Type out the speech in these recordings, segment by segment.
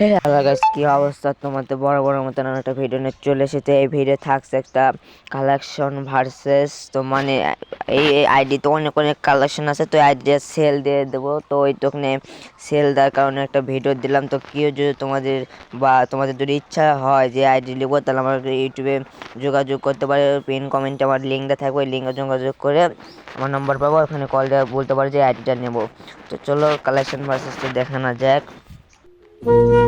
Hello guys কি অবস্থা? তোমাদের বড় বড় মতন একটা ভিডিও নিয়ে চলে এসেছে। এই ভিডিও থাকছে একটা কালেকশন ভার্সেস তো মানে এই আইডি তো অনেক অনেক কালেকশন আছে। তো আইডি সেল দিয়ে দেবো। তো ওই তোখানে সেল দেওয়ার কারণে একটা ভিডিও দিলাম। তো কেউ যদি তোমাদের বা তোমাদের যদি ইচ্ছা হয় যে আইডি নেব তাহলে আমার ইউটিউবে যোগাযোগ করতে পারে। পিন কমেন্টে আমার লিঙ্ক দেওয়া থাকবে। ওই লিঙ্কে যোগাযোগ করে আমার নম্বর পাবো। ওখানে কল দিয়ে বলতে পারো যে আইডিটা নেব। তো চলো কালেকশন ভার্সেসটা দেখানো যাক। তুমি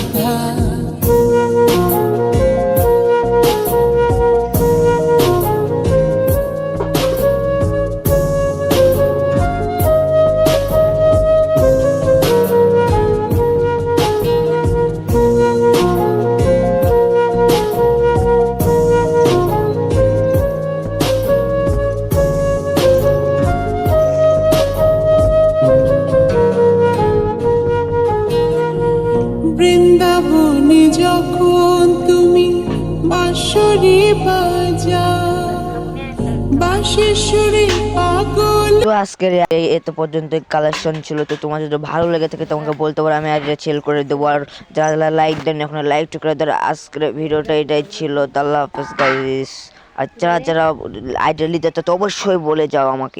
বৃন্দাবনে যখন তুমি বাজা তো আজকের এত পর্যন্ত কালেকশন ছিল, তো তোমার যদি ভালো লেগে থাকে তোমাকে বলতে পারো, আমি আইডিয়া সেল করে দেবো। আর যারা লাইক দেন এখন লাইক করে দেওয়ার আজকের ভিডিওটা এটাই ছিল। আল্লাহ হাফেজ আর যারা যারা আইডিয়া নিতে তো অবশ্যই বলে যাও আমাকে।